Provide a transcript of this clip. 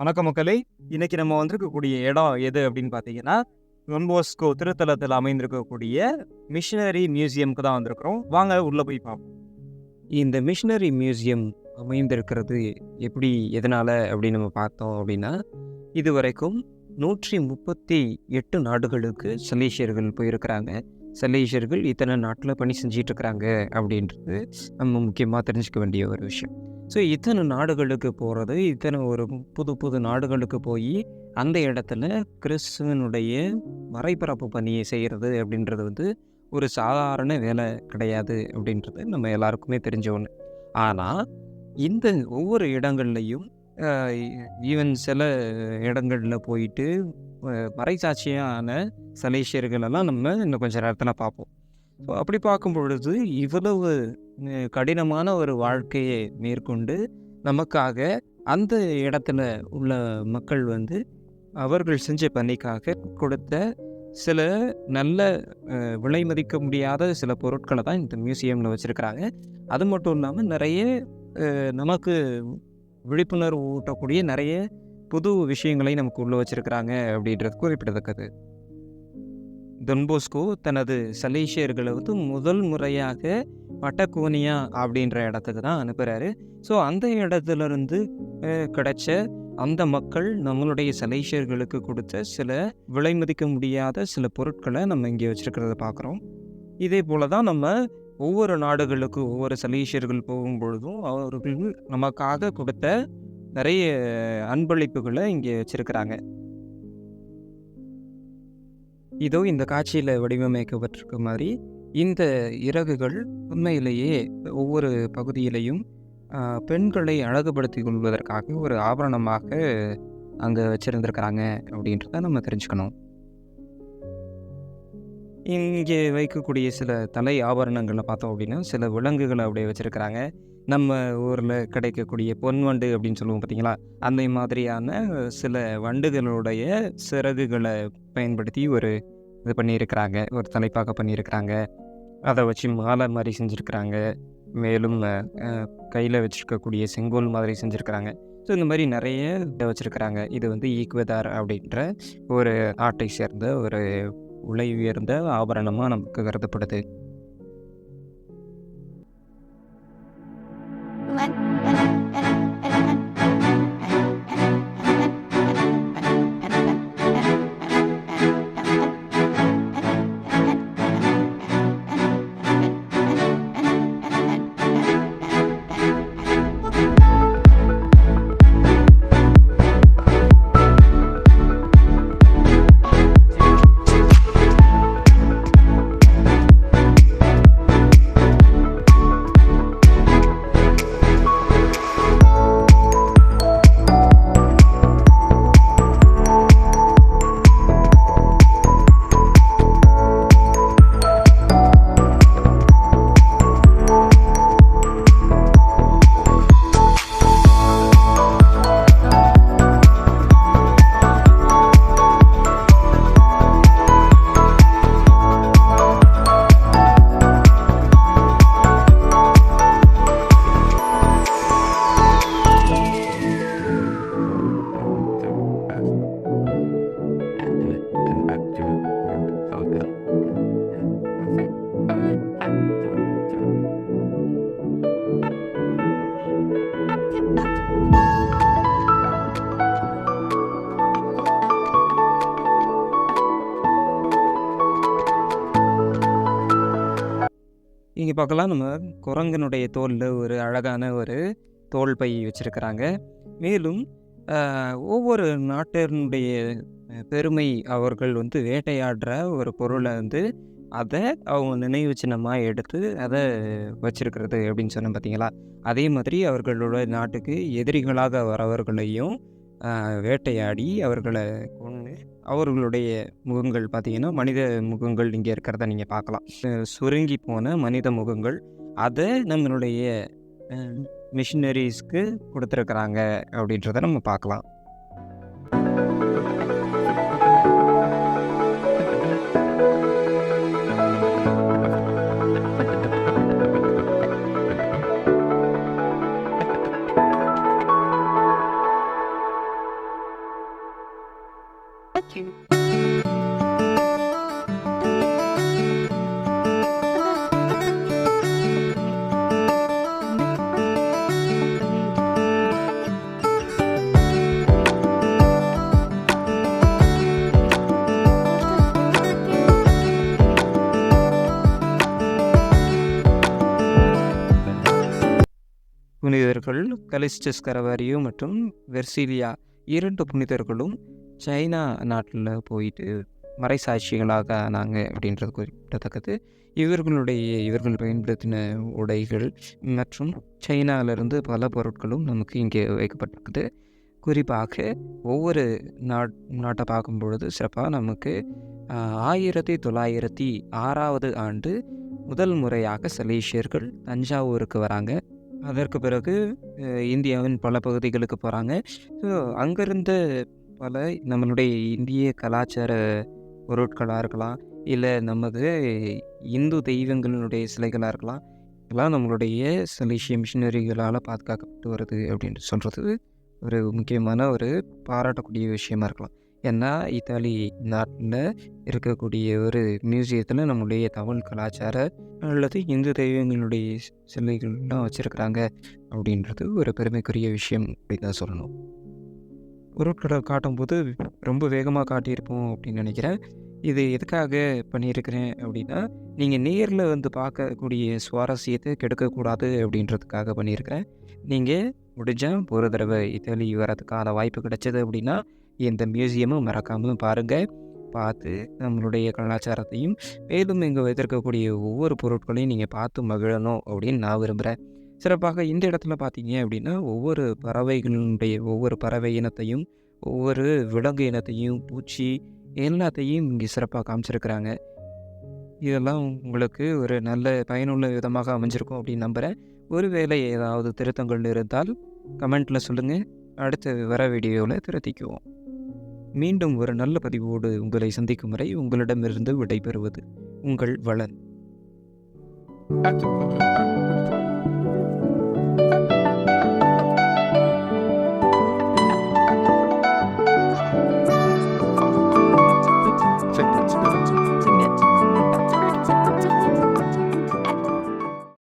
வணக்க மக்களே. இன்னைக்கு நம்ம வந்திருக்கக்கூடிய இடம் எது அப்படின்னு பார்த்தீங்கன்னா ரொன்போஸ்கோ திருத்தலத்தில் அமைந்திருக்கக்கூடிய மிஷினரி மியூசியம்க்கு தான் வந்திருக்கிறோம். வாங்க உள்ளே போய் பார்ப்போம். இந்த மிஷினரி மியூசியம் அமைந்திருக்கிறது எப்படி எதனால் அப்படின்னு நம்ம பார்த்தோம் அப்படின்னா இதுவரைக்கும் நூற்றி முப்பத்தி எட்டு நாடுகளுக்கு சலீசியர்கள் போயிருக்கிறாங்க. சலேசியர்கள் இத்தனை நாட்டில் பணி செஞ்சிட்ருக்கிறாங்க அப்படின்றது நம்ம முக்கியமாக தெரிஞ்சுக்க வேண்டிய ஒரு விஷயம். ஸோ இத்தனை நாடுகளுக்கு போகிறது இத்தனை ஒரு புது புது நாடுகளுக்கு போய் அந்த இடத்துல கிறிஸ்துவனுடைய மறைபரப்பு பணியை செய்கிறது அப்படின்றது வந்து ஒரு சாதாரண வேலை கிடையாது அப்படின்றது நம்ம எல்லாருக்குமே தெரிஞ்ச ஒன்று ஆனால் இந்த ஒவ்வொரு இடங்கள்லையும் ஈவன் சில இடங்களில் போயிட்டு மறைச்சாட்சியான மறைசாட்சியான சலேசியர்களெல்லாம் நம்ம இன்னும் கொஞ்சம் நேரத்தில் பார்ப்போம். ஸோ அப்படி பார்க்கும் பொழுது இவ்வளவு கடினமான ஒரு வாழ்க்கையை மேற்கொண்டு நமக்காக அந்த இடத்துல உள்ள மக்கள் வந்து அவர்கள் செஞ்ச பணிக்காக கொடுத்த சில நல்ல விலை மதிக்க முடியாத சில பொருட்களை தான் இந்த மியூசியமில் வச்சுருக்கிறாங்க. அது மட்டும் இல்லாமல் நிறைய நமக்கு விழிப்புணர்வு ஊட்டக்கூடிய நிறைய புது விஷயங்களை நமக்கு உள்ள வச்சிருக்கிறாங்க அப்படின்றது குறிப்பிடத்தக்கது. தொன்போஸ்கோ தனது சலீஷியர்களை வந்து முதல் முறையாக பட்டகோனியா அப்படின்ற இடத்துக்கு தான் அனுப்புகிறாரு ஸோ அந்த இடத்துல இருந்து கிடைச்ச அந்த மக்கள் நம்மளுடைய சலேசியர்களுக்கு கொடுத்த சில விலை மதிக்க முடியாத சில பொருட்களை நம்ம இங்கே வச்சுருக்கிறத பார்க்குறோம். இதே போல தான் நம்ம ஒவ்வொரு நாடுகளுக்கு ஒவ்வொரு சலேசியர்கள் போகும் பொழுதும் அவர்கள் நமக்காக கொடுத்த நிறைய அன்பளிப்புகளை இங்கே வச்சிருக்கிறாங்க. இதோ இந்த காட்சியில் வடிவமைக்கப்பட்டிருக்க மாதிரி இந்த இறகுகள் உண்மையிலேயே ஒவ்வொரு பகுதியிலையும் பெண்களை அழகுபடுத்தி கொள்வதற்காக ஒரு ஆபரணமாக அங்கே வச்சுருந்துருக்கிறாங்க அப்படின்றத நம்ம தெரிஞ்சுக்கணும். இங்கே வைக்கக்கூடிய சில தலை ஆபரணங்களை பார்த்தோம் அப்படின்னா சில விலங்குகளை அப்படியே வச்சுருக்கிறாங்க. நம்ம ஊரில் கிடைக்கக்கூடிய பொன் வண்டு அப்படின்னு சொல்லுவோம் பார்த்தீங்களா? அந்த மாதிரியான சில வண்டுகளுடைய சிறகுகளை பயன்படுத்தி ஒரு இது பண்ணியிருக்கிறாங்க. ஒரு தலைப்பாக பண்ணியிருக்கிறாங்க. அதை வச்சு மாலை மாதிரி செஞ்சுருக்கிறாங்க. மேலும் கையில் வச்சுருக்கக்கூடிய செங்கோல் மாதிரி செஞ்சுருக்கிறாங்க. ஸோ இந்த மாதிரி நிறைய இதை வச்சுருக்கிறாங்க. இது வந்து ஈக்வதார் அப்படின்ற ஒரு நாட்டை சேர்ந்த ஒரு உலை உயர்ந்த ஆபரணமாக நமக்கு கருதப்படுது. இங்கே பார்க்கலாம் நம்ம குரங்கனுடைய தோலில் ஒரு அழகான ஒரு தோல் பை வச்சுருக்கிறாங்க. மேலும் ஒவ்வொரு நாட்டினுடைய பெருமை அவர்கள் வந்து வேட்டையாடுற ஒரு பொருளை வந்து அதை அவங்க நினைவு சின்னமாக எடுத்து அதை வச்சிருக்கிறது அப்படின்னு சொன்னோம் பார்த்தீங்களா அதே மாதிரி அவர்களோட நாட்டுக்கு எதிரிகளாக வரவர்களையும் வேட்டையாடி அவர்களை கொண்டு அவர்களுடைய முகங்கள் பார்த்தீங்கன்னா மனித முகங்கள் இங்கே இருக்கிறத நீங்கள் பார்க்கலாம் சுருங்கி போன மனித முகங்கள் அதை நம்மளுடைய மிஷினரிஸ்க்கு கொடுத்துருக்குறாங்க அப்படின்றத நம்ம பார்க்கலாம் புனிதர்கள் கலிஸ்டஸ் கரவாரியோ மற்றும் வெர்சீலியா இரண்டு புனிதர்களும் சைனா நாட்டில் போயிட்டு மறைசாட்சிகளாக ஆனாங்க அப்படின்றது குறிப்பிடத்தக்கது. இவர்களுடைய இவர்கள் பயன்படுத்தின உடைகள் மற்றும் சைனாவிலிருந்து பல பொருட்களும் நமக்கு இங்கே வைக்கப்பட்டிருக்குது. குறிப்பாக ஒவ்வொரு நாட் நாட்டை பார்க்கும் பொழுது சிறப்பாக நமக்கு ஆயிரத்தி தொள்ளாயிரத்தி ஆறாவது ஆண்டு முதல் முறையாக சலேசியர்கள் தஞ்சாவூருக்கு வராங்க. அதற்கு பிறகு இந்தியாவின் பல பகுதிகளுக்கு போகிறாங்க ஸோ அங்கேருந்து பல நம்மளுடைய இந்திய கலாச்சார பொருட்களாக இருக்கலாம் இல்லை நமது இந்து தெய்வங்களுடைய சிலைகளாக இருக்கலாம் இதெல்லாம் நம்மளுடைய சலேசிய மிஷினரிகளால் பாதுகாக்கப்பட்டு வருது அப்படின்னு சொல்கிறது ஒரு முக்கியமான ஒரு பாராட்டக்கூடிய விஷயமா இருக்கலாம். ஏன்னா இத்தாலி நாட்டில் இருக்கக்கூடிய ஒரு மியூசியத்தில் நம்மளுடைய தமிழ் கலாச்சார அல்லது இந்து தெய்வங்களுடைய சிலைகள்லாம் வச்சுருக்குறாங்க அப்படின்றது ஒரு பெருமைக்குரிய விஷயம் அப்படின்னு தான் சொல்லணும். பொருட்களை காட்டும்போது ரொம்ப வேகமாக காட்டியிருப்போம் அப்படின்னு நினைக்கிறேன். இது எதுக்காக பண்ணியிருக்கிறேன் அப்படின்னா நீங்கள் நேரில் வந்து பார்க்கக்கூடிய சுவாரஸ்யத்தை கெடுக்கக்கூடாது அப்படின்றதுக்காக பண்ணியிருக்கிறேன். நீங்கள் முடிஞ்சால் ஒரு தடவை இத்தாலி வரதுக்கான வாய்ப்பு கிடைச்சது அப்படின்னா இந்த மியூசியமும் மறக்காமல் பாருங்கள் பார்த்து நம்மளுடைய கலாச்சாரத்தையும் மேலும் இங்கே வைத்திருக்கக்கூடிய ஒவ்வொரு பொருட்களையும் நீங்கள் பார்த்து மகிழணும் அப்படின்னு நான் விரும்புகிறேன் சிறப்பாக இந்த இடத்துல பார்த்தீங்க அப்படின்னா ஒவ்வொரு பறவைகளுடைய ஒவ்வொரு பறவை இனத்தையும் ஒவ்வொரு விலங்கு இனத்தையும் பூச்சி எல்லாத்தையும் இங்கே சிறப்பாக காமிச்சிருக்கிறாங்க. இதெல்லாம் உங்களுக்கு ஒரு நல்ல பயனுள்ள விதமாக அமைஞ்சிருக்கும் அப்படின்னு நம்புகிறேன் ஒருவேளை ஏதாவது திருத்தங்கள் இருந்தால் கமெண்ட்டில் சொல்லுங்கள் அடுத்த வர வீடியோவில் திருத்திக்குவோம். மீண்டும் ஒரு நல்ல பதிவோடு உங்களை சந்திக்கும் வரை உங்களிடமிருந்து விடைபெறுவது உங்கள் வளன்.